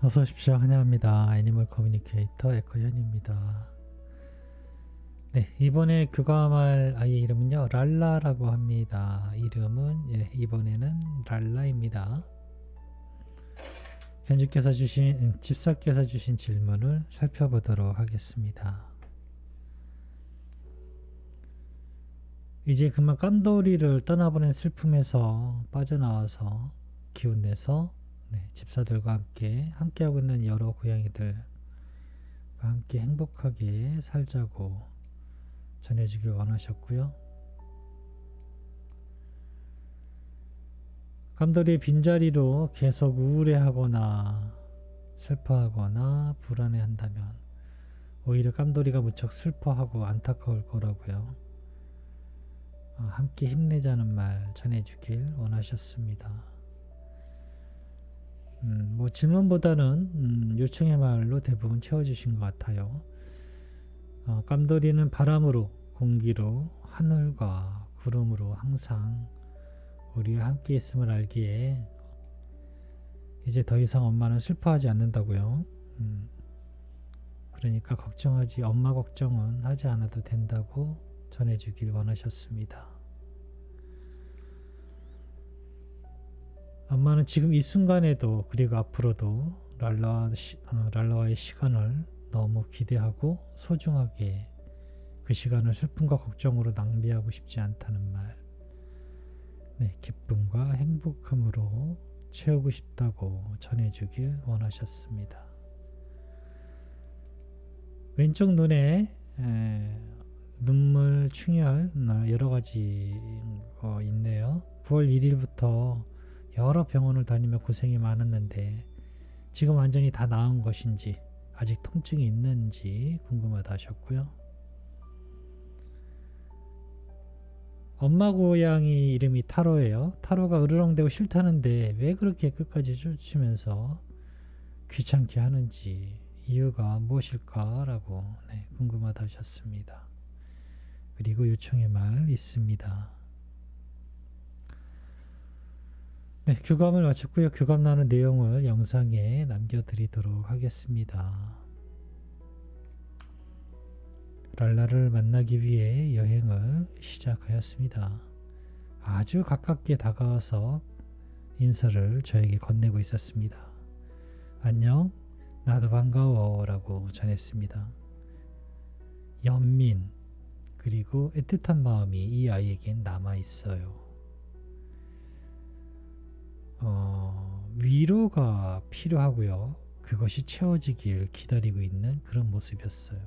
어서 오십시오. 환영합니다. 애니멀 커뮤니케이터 에커현입니다. 네, 이번에 교감할 아이의 이름은요. 랄라라고 합니다. 이름은 예, 이번에는 랄라입니다. 현주께서 주신 음, 집사께서 주신 질문을 살펴보도록 하겠습니다. 이제 그만 깜돌이를 떠나보낸 슬픔에서 빠져나와서 기운내서 네, 집사들과 함께 함께하고 있는 여러 고양이들과 함께 행복하게 살자고 전해주길 원하셨고요. 감돌이의 빈자리로 계속 우울해하거나 슬퍼하거나 불안해한다면 오히려 깜돌이가 무척 슬퍼하고 안타까울 거라고요. 어, 함께 힘내자는 말 전해주길 원하셨습니다. 음, 뭐 질문보다는 음, 요청의 말로 대부분 채워주신 것 같아요. 어, 깜돌이는 바람으로, 공기로, 하늘과 구름으로 항상 우리와 함께 있음을 알기에 이제 더 이상 엄마는 슬퍼하지 않는다고요. 음, 그러니까 걱정하지 엄마 걱정은 하지 않아도 된다고 전해주길 원하셨습니다. 엄마는 지금 이 순간에도 그리고 앞으로도 랄라 어, 랄라와의 시간을 너무 기대하고 소중하게 그 시간을 슬픔과 걱정으로 낭비하고 싶지 않다는 말. 네, 기쁨과 행복함으로 채우고 싶다고 전해주길 원하셨습니다. 왼쪽 눈에 에, 눈물, 충혈 어, 여러 가지 거 있네요. 9월 1일부터 여러 병원을 다니며 고생이 많았는데 지금 완전히 다 나은 것인지 아직 통증이 있는지 궁금하다 하셨고요. 엄마 고양이 이름이 타로예요. 타로가 으르렁대고 싫다는데 왜 그렇게 끝까지 쫓으면서 귀찮게 하는지 이유가 무엇일까라고 네, 궁금하다 하셨습니다. 그리고 요청의 말 있습니다. 네, 교감을 마쳤고요. 교감 나눈 내용을 영상에 남겨드리도록 하겠습니다. 랄라를 만나기 위해 여행을 시작하였습니다. 아주 가깝게 다가와서 인사를 저에게 건네고 있었습니다. 안녕, 나도 반가워 라고 전했습니다. 연민, 그리고 애틋한 마음이 이 아이에겐 남아 있어요. 어, 위로가 필요하고요. 그것이 채워지길 기다리고 있는 그런 모습이었어요.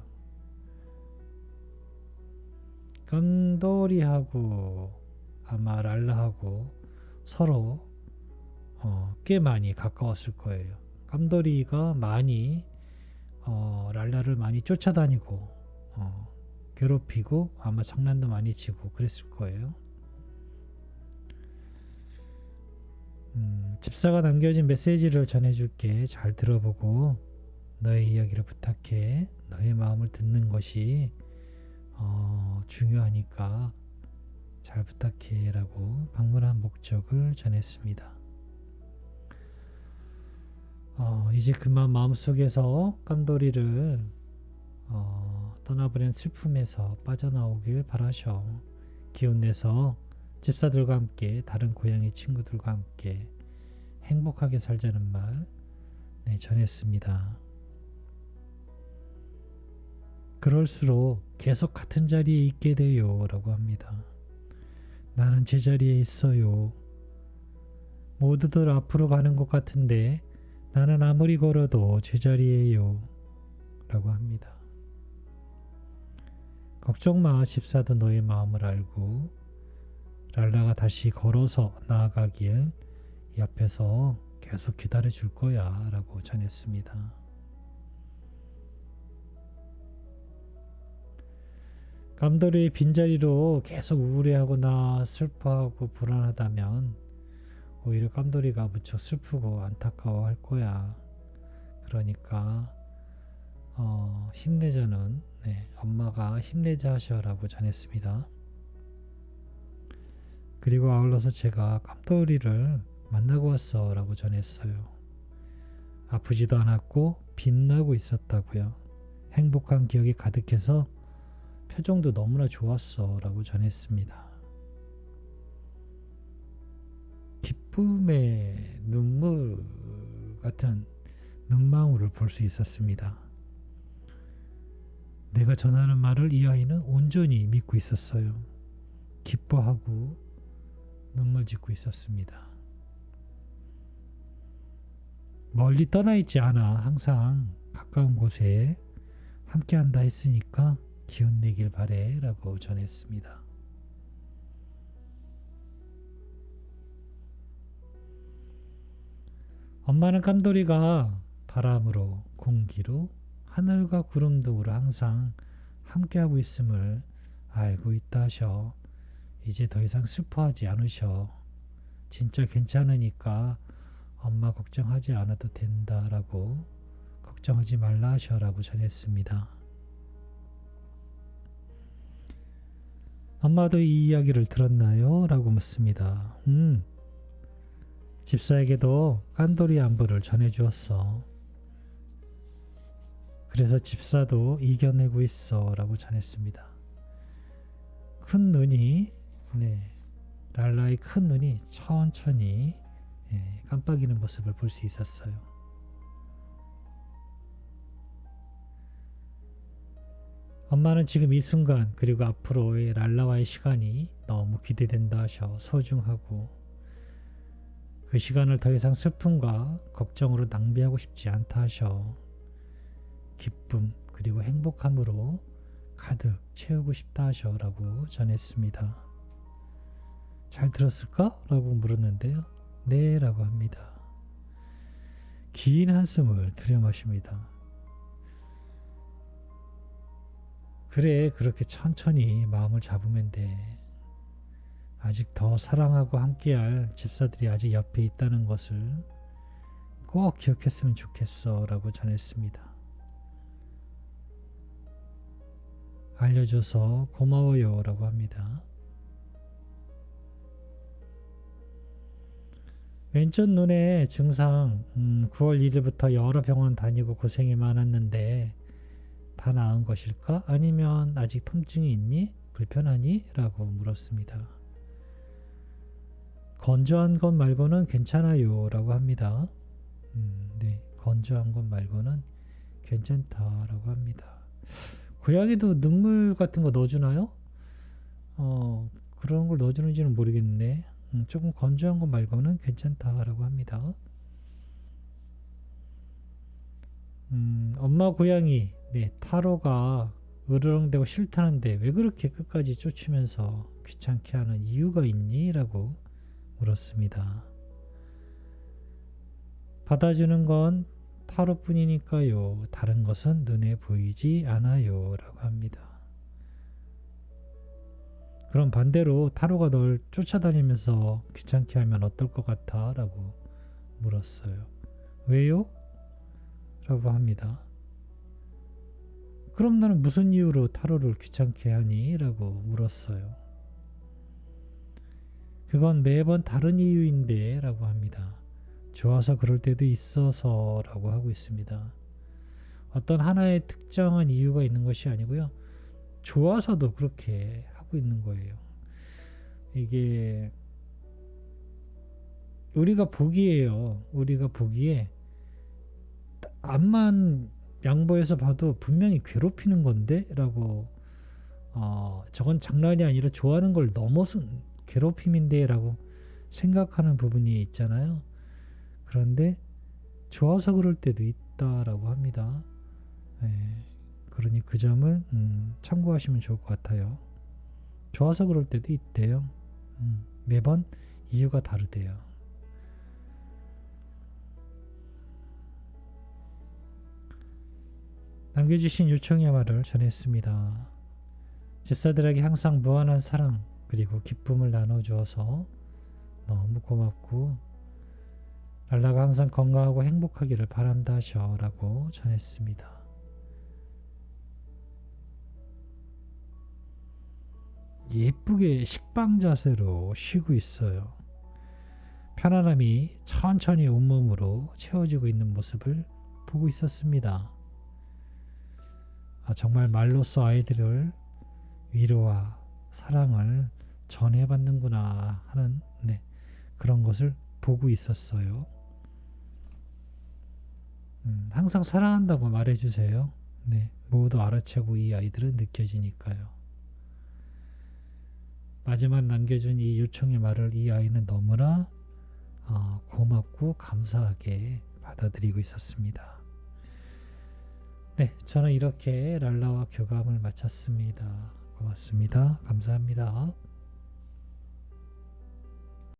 깜돌이하고 아마 랄라하고 서로 어, 꽤 많이 가까웠을 거예요. 깜돌이가 많이 어, 랄라를 많이 쫓아다니고 어, 괴롭히고 아마 장난도 많이 치고 그랬을 거예요. 음, 집사가 남겨진 메시지를 전해줄게. 잘 들어보고 너의 이야기를 부탁해. 너의 마음을 듣는 것이 어, 중요하니까 잘 부탁해. 라고 방문한 목적을 전했습니다. 어, 이제 그만 마음속에서 깜돌이를 어, 떠나버린 슬픔에서 빠져나오길 바라셔. 기운 내서 집사들과 함께 다른 고양이 친구들과 함께 행복하게 살자는 말 네, 전했습니다. 그럴수록 계속 같은 자리에 있게 돼요 라고 합니다. 나는 제자리에 있어요. 모두들 앞으로 가는 것 같은데 나는 아무리 걸어도 제자리에요 라고 합니다. 걱정 마 집사도 너의 마음을 알고 랄라가 다시 걸어서 나아가길 옆에서 계속 기다려 줄 거야 라고 전했습니다. 감돌이의 빈자리로 계속 우울해하거나 슬퍼하고 불안하다면 오히려 감돌이가 무척 슬프고 안타까워 할 거야. 그러니까 어, 힘내자는 네, 엄마가 힘내자 하셔라고 전했습니다. 그리고 아울러서 제가 깜돌이를 만나고 왔어 라고 전했어요. 아프지도 않았고 빛나고 있었다고요. 행복한 기억이 가득해서 표정도 너무나 좋았어 라고 전했습니다. 기쁨의 눈물 같은 눈망울을 볼 수 있었습니다. 내가 전하는 말을 이 아이는 온전히 믿고 있었어요. 기뻐하고 눈물 짓고 있었습니다. 멀리 떠나 있지 않아 항상 가까운 곳에 함께 한다 했으니까 기운 내길 바래 라고 전했습니다. 엄마는 깜돌이가 바람으로 공기로 하늘과 구름 등으로 항상 함께하고 있음을 알고 있다 하셔. 이제 더 이상 슬퍼하지 않으셔. 진짜 괜찮으니까 엄마 걱정하지 않아도 된다라고 걱정하지 말라 하셔라고 전했습니다. 엄마도 이 이야기를 들었나요? 라고 묻습니다. 음, 집사에게도 깐돌이 안부를 전해주었어. 그래서 집사도 이겨내고 있어 라고 전했습니다. 큰 눈이, 네, 랄라의 큰 눈이 천천히 예, 깜빡이는 모습을 볼 수 있었어요. 엄마는 지금 이 순간 그리고 앞으로의 랄라와의 시간이 너무 기대된다 하셔 소중하고 그 시간을 더 이상 슬픔과 걱정으로 낭비하고 싶지 않다 하셔 기쁨 그리고 행복함으로 가득 채우고 싶다 하셔라고 전했습니다. 잘 들었을까? 라고 물었는데요. 네 라고 합니다. 긴 한숨을 들여 마십니다. 그래 그렇게 천천히 마음을 잡으면 돼. 아직 더 사랑하고 함께할 집사들이 아직 옆에 있다는 것을 꼭 기억했으면 좋겠어 라고 전했습니다. 알려줘서 고마워요 라고 합니다. 왼쪽 눈의 증상 음, 9월 1일부터 여러 병원 다니고 고생이 많았는데 다 나은 것일까? 아니면 아직 통증이 있니? 불편하니? 라고 물었습니다. 건조한 것 말고는 괜찮아요 라고 합니다. 음, 네, 건조한 것 말고는 괜찮다 라고 합니다. 고양이도 눈물 같은 거 넣어주나요? 어, 그런 걸 넣어주는지는 모르겠네. 음, 조금 건조한 것 말고는 괜찮다라고 합니다. 음, 엄마 고양이 네, 타로가 으르렁대고 싫다는데 왜 그렇게 끝까지 쫓으면서 귀찮게 하는 이유가 있니? 라고 물었습니다. 받아주는 건 타로뿐이니까요. 다른 것은 눈에 보이지 않아요. 라고 합니다. 그럼 반대로 타로가 널 쫓아다니면서 귀찮게 하면 어떨 것 같아? 라고 물었어요. 왜요? 라고 합니다. 그럼 나는 무슨 이유로 타로를 귀찮게 하니? 라고 물었어요. 그건 매번 다른 이유인데 라고 합니다. 좋아서 그럴 때도 있어서 라고 하고 있습니다. 어떤 하나의 특정한 이유가 있는 것이 아니고요. 좋아서도 그렇게 하고 있는 거예요. 이게 우리가 보기에요. 우리가 보기에 앞만 양보해서 봐도 분명히 괴롭히는 건데 라고 어, 저건 장난이 아니라 좋아하는 걸 넘어선 괴롭힘인데 라고 생각하는 부분이 있잖아요. 그런데 좋아서 그럴 때도 있다라고 합니다. 네, 그러니 그 점을 음, 참고하시면 좋을 것 같아요. 좋아서 그럴 때도 있대요. 음, 매번 이유가 다르대요. 남겨주신 요청의 말을 전했습니다. 집사들에게 항상 무한한 사랑 그리고 기쁨을 나눠주어서 너무 고맙고 랄라가 항상 건강하고 행복하기를 바란다 셔라고 전했습니다. 예쁘게 식빵 자세로 쉬고 있어요. 편안함이 천천히 온몸으로 채워지고 있는 모습을 보고 있었습니다. 아, 정말 말로써 아이들을 위로와 사랑을 전해받는구나 하는 네, 그런 것을 보고 있었어요. 음, 항상 사랑한다고 말해주세요. 네, 모두 알아채고 이 아이들은 느껴지니까요. 마지막 남겨준 이 요청의 말을 이 아이는 너무나 어, 고맙고 감사하게 받아들이고 있었습니다. 네, 저는 이렇게 랄라와 교감을 마쳤습니다. 고맙습니다. 감사합니다.